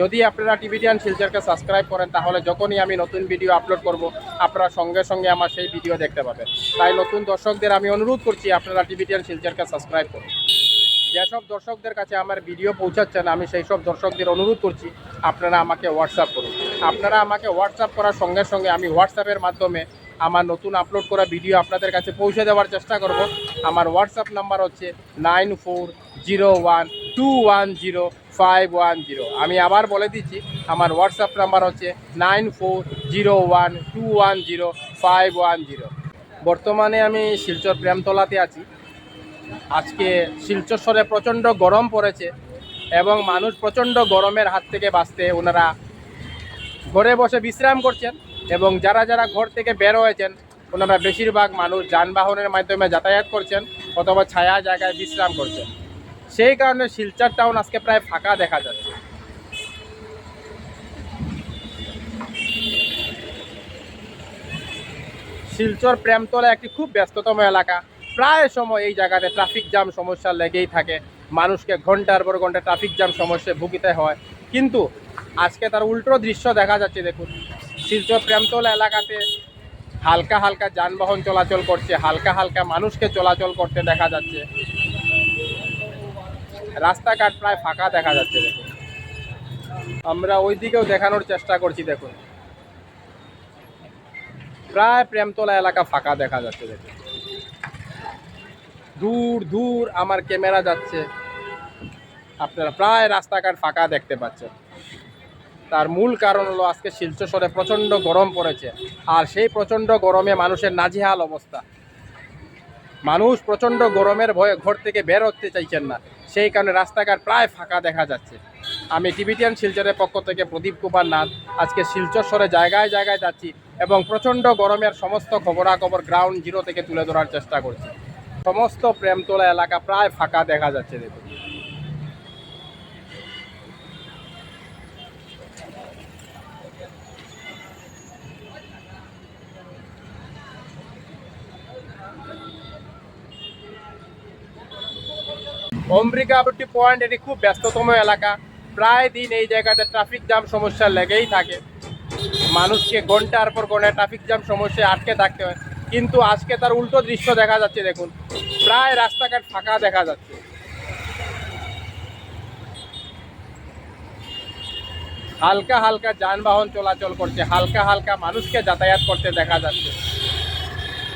যদি আপনারা টিভিটিয়ান শিলচারকে সাবস্ক্রাইব করেন, তাহলে যখনই আমি নতুন ভিডিও আপলোড করব, আপনারা সঙ্গে সঙ্গে আমার সেই ভিডিও দেখতে পাবেন। তাই নতুন দর্শকদের আমি অনুরোধ করছি, আপনারা টিভিটিয়ান শিলচারকে সাবস্ক্রাইব করুন। যেসব দর্শকদের কাছে আমার ভিডিও পৌঁছাচ্ছেন, আমি সেই সব দর্শকদের অনুরোধ করছি, আপনারা আমাকে হোয়াটসঅ্যাপ করুন। আপনারা আমাকে হোয়াটসঅ্যাপ করার সঙ্গে সঙ্গে আমি হোয়াটসঅ্যাপের মাধ্যমে আমার নতুন আপলোড করা ভিডিও আপনাদের কাছে পৌঁছে দেওয়ার চেষ্টা করব। আমার হোয়াটসঅ্যাপ নাম্বার হচ্ছে nine four zero one two one zero five one zero আমি আবার বলে দিচ্ছি, আমার হোয়াটসঅ্যাপ নাম্বার হচ্ছে nine four zero one two one zero five one zero বর্তমানে আমি শিলচর প্রেমতলাতে আছি। আজকে শিলচরে প্রচণ্ড গরম পড়েছে এবং মানুষ প্রচণ্ড গরমের হাত থেকে বাঁচতে ওনারা ঘরে বসে বিশ্রাম করছেন এবং যারা যারা ঘর থেকে বের হয়েছেন, ওনারা বেশিরভাগ মানুষ যানবাহনের মাধ্যমে যাতায়াত করছেন অথবা ছায়া জায়গায় বিশ্রাম করছেন। সেই কারণে শিলচর টাউন আজকে প্রায় ফাঁকা দেখা যাচ্ছে। শিলচর প্রেমতলা একটি খুব ব্যস্ততম এলাকা। প্রায় সময় এই জায়গাতে ট্রাফিক জ্যাম সমস্যা লেগেই থাকে। মানুষকে ঘণ্টার পর ঘণ্টা ট্রাফিক জ্যাম সমস্যায় ভুগিতে হয়। কিন্তু আজকে তার উল্টো দৃশ্য দেখা যাচ্ছে, দেখুন। শিলচর প্রেমতলা এলাকাতে হালকা হালকা যানবাহন চলাচল করছে। হালকা হালকা মানুষকে চলাচল করতে দেখা যাচ্ছে। রাস্তাঘাট প্রায় ফাঁকা দেখা যাচ্ছে, দেখুন। আমরা ওই দিকেও দেখানোর চেষ্টা করছি, দেখুন। প্রায় প্রেমতলা এলাকা ফাঁকা দেখা যাচ্ছে, দেখুন। দূর দূর আমার ক্যামেরা যাচ্ছে। আপনারা প্রায় রাস্তাঘাট ফাঁকা দেখতে পাচ্ছেন। তার মূল কারণ হলো আজকে শিলচরে প্রচণ্ড গরম পড়েছে, আর সেই প্রচণ্ড গরমে মানুষের নাজিহাল অবস্থা। মানুষ প্রচণ্ড গরমের ভয়ে ঘর থেকে বের হতে চাইছেন না। সেই কারণে রাস্তাঘাট প্রায় ফাঁকা দেখা যাচ্ছে। আমি টিভিটিয়ান শিলচরের পক্ষ থেকে প্রদীপ কুমার নাথ, আজকে শিলচর সরে জায়গায় জায়গায় যাচ্ছি এবং প্রচণ্ড গরমের সমস্ত খবরাখবর গ্রাউন্ড জিরো থেকে তুলে ধরার চেষ্টা করছি। সমস্ত প্রেমতলা এলাকা প্রায় ফাঁকা দেখা যাচ্ছে, দেখুন। অম্বিকা আবটি পয়েন্ট এটি খুব ব্যস্ততম এলাকা। প্রায় দিন এই জায়গাতে ট্রাফিক জ্যাম সমস্যা লেগেই থাকে। মানুষকে ঘণ্টার পর ঘণ্টা ট্রাফিক জ্যাম সমস্যায় আটকে থাকতে হয়। কিন্তু আজকে তার উল্টো দৃশ্য দেখা যাচ্ছে, দেখুন। প্রায় রাস্তাঘাট ফাঁকা দেখা যাচ্ছে। হালকা হালকা যানবাহন চলাচল করছে। হালকা হালকা মানুষকে যাতায়াত করতে দেখা যাচ্ছে।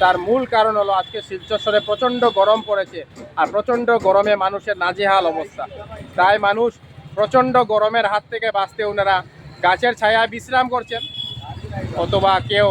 তার মূল কারণ হলো আজকে শিলচরে প্রচণ্ড গরম পড়েছে আর প্রচণ্ড গরমে মানুষের নাজেহাল অবস্থা। তাই মানুষ প্রচণ্ড গরমের হাত থেকে বাঁচতে ওনারা গাছের ছায়ায় বিশ্রাম করছেন অথবা কেউ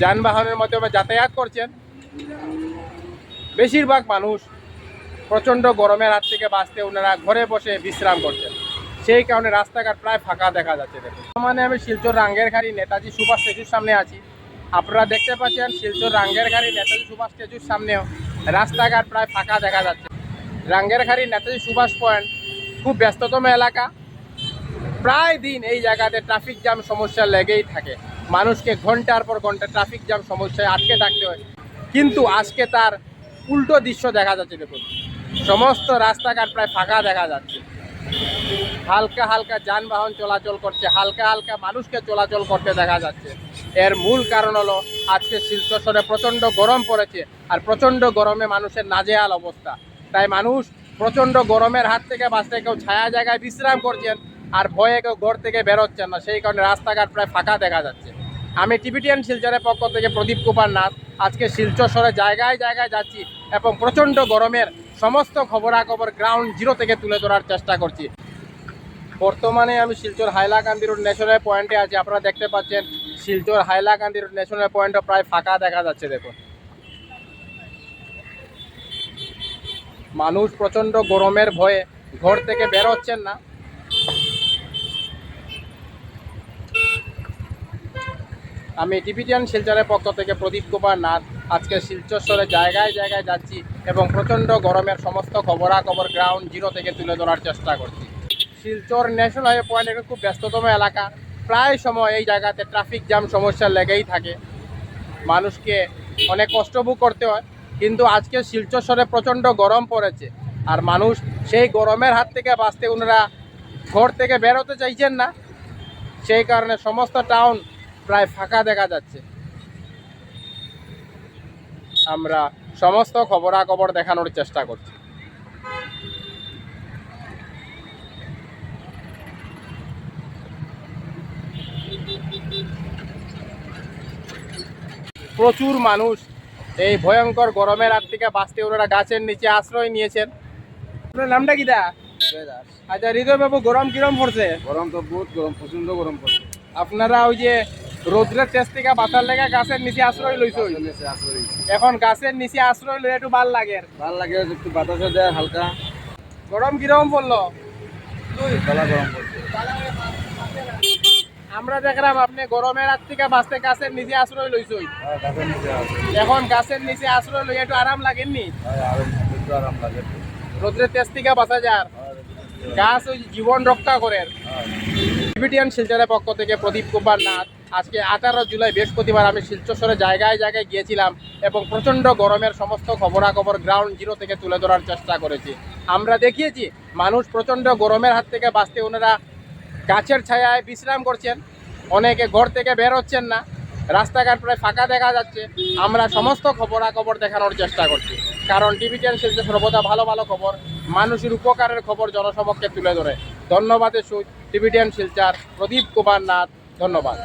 যানবাহনের মাধ্যমে যাতায়াত করছেন। বেশিরভাগ মানুষ প্রচণ্ড গরমের হাত থেকে বাঁচতে ওনারা ঘরে বসে বিশ্রাম করছেন। সেই কারণে রাস্তাঘাট প্রায় ফাঁকা দেখা যাচ্ছে। দেখুন। মানে আমি শিলচর রাঙ্গের ঘাড়ি নেতাজি সুভাষ স্ট্যাচুর সামনে আছি। আপনারা দেখতে পাচ্ছেন শিলচর রাঙ্গের ঘাড়ি নেতাজি সুভাষ স্ট্যাচুর সামনেও রাস্তাঘাট প্রায় ফাঁকা দেখা যাচ্ছে। রাঙ্গের ঘাড়ি নেতাজি সুভাষ পয়েন্ট খুব ব্যস্ততম এলাকা। প্রায় দিন এই জায়গাতে ট্রাফিক জ্যাম সমস্যা লেগেই থাকে। মানুষকে ঘণ্টার পর ঘণ্টা ট্রাফিক জ্যাম সমস্যায় আটকে থাকতে হয়। কিন্তু আজকে তার উল্টো দৃশ্য দেখা যাচ্ছে, দেখুন। সমস্ত রাস্তাঘাট প্রায় ফাঁকা দেখা যাচ্ছে। হালকা হালকা যানবাহন চলাচল করছে, হালকা হালকা মানুষকে চলাচল করতে দেখা যাচ্ছে। এর মূল কারণ হলো আজকে শিলচরে প্রচণ্ড গরম পড়েছে আর প্রচণ্ড গরমে মানুষের নাজেহাল অবস্থা। তাই মানুষ প্রচণ্ড গরমের হাত থেকে বাঁচতে কেউ ছায়া জায়গায় বিশ্রাম করছেন আর ভয়ে কেউ ঘর থেকে বেরোচ্ছেন না। সেই কারণে রাস্তাঘাট প্রায় ফাঁকা দেখা যাচ্ছে। আমি টিবিটিয়ান শিলচরের পক্ষ থেকে প্রদীপ কুমার নাথ আজকে শিলচর জায়গায় জায়গায় যাচ্ছি এবং প্রচণ্ড গরমের সমস্ত খবরাখবর গ্রাউন্ড জিরো থেকে তুলে ধরার চেষ্টা করছি। বর্তমানে আমি শিলচর হাইলাকান্দি রোড ন্যাশনাল পয়েন্টে আছি। আপনারা দেখতে পাচ্ছেন শিলচর হাইলাকান্দি ন্যাশনাল পয়েন্টও প্রায় ফাঁকা দেখা যাচ্ছে, দেখুন। মানুষ প্রচণ্ড গরমের ভয়ে ঘর থেকে বের হচ্ছেন না। আমি টিভিটিয়ান শিলচরের পক্ষ থেকে প্রদীপ কুমার নাথ। আজকে শিলচরে জায়গায় জায়গায় যাচ্ছি এবং প্রচণ্ড গরমের সমস্ত খবরাখবর গ্রাউন্ড জিরো থেকে তুলে ধরার চেষ্টা করছি। শিলচর ন্যাশনাল হাইওয়ে পয়েন্ট একটা খুব ব্যস্ততম এলাকা। প্রায় সময় এই জায়গাতে ট্রাফিক জ্যাম সমস্যা লেগেই থাকে। মানুষকে অনেক কষ্ট ভোগ করতে হয়। কিন্তু আজকে শিলচর শহরে প্রচণ্ড গরম পড়েছে। আর মানুষ সেই গরমের হাত থেকে বাঁচতে ওনারা ঘর থেকে বেরোতে চাইছেন না। সেই কারণে সমস্ত টাউন প্রায় ফাঁকা দেখা যাচ্ছে। আমরা সমস্ত খবরাখবর দেখানোর চেষ্টা করছি। প্রচুর মানুষ। এই ভয়ঙ্কর গরমের হাত থেকে বাঁচতে ওনারা গাছের নিচে আশ্রয় নিয়েছেন। আপনার নামটা কি দা? আচ্ছা হৃদয় বাবু গরম কিরম পড়ছে? গরম তো বহুত গরম প্রচণ্ড গরম পড়ছে। আপনারা ওই যে রোদ্রের তেজ থেকে বাঁচার লেগে গাছের নিচে আশ্রয় লইছ এখন গাছের নিচে আশ্রয় লই একটু ভালো লাগে। ভালো লাগে একটু বাতাসও দেয় হালকা। গরম কিরম পড়ল? গরম পড়ছে। আমরা দেখলাম আপনি গরমের হাত থেকে বাঁচতে গাছের নিচে আশ্রয় লইছই। আছে এখন গাছের নিচে আশ্রয় লই একটু আরাম লাগেননি? লাগে। রোদ্রের তেজ থেকে বাঁচা যার। গাছ ওই জীবন রক্ষা করেন আর টিভিটিয়ান শিলচরের পক্ষ থেকে প্রদীপ কুমার নাথ আজকে আঠারো জুলাই বৃহস্পতিবার আমি শিলচরে জায়গায় জায়গায় গিয়েছিলাম এবং প্রচণ্ড গরমের সমস্ত খবরাখবর গ্রাউন্ড জিরো থেকে তুলে ধরার চেষ্টা করেছি। আমরা দেখিয়েছি মানুষ প্রচণ্ড গরমের হাত থেকে বাঁচতে ওনারা গাছের ছায়ায় বিশ্রাম করছেন। অনেকে ঘর থেকে বের হচ্ছেন না। রাস্তাঘাট প্রায় ফাঁকা দেখা যাচ্ছে। আমরা সমস্ত খবরাখবর দেখানোর চেষ্টা করছি। কারণ টিভিটিয়ান শিলচর সর্বদা ভালো ভালো খবর, মানুষের উপকারের খবর জনসমক্ষে তুলে ধরে। ধন্যবাদের টিভি টেন শিলচার প্রদীপ কুমার নাথ, ধন্যবাদ।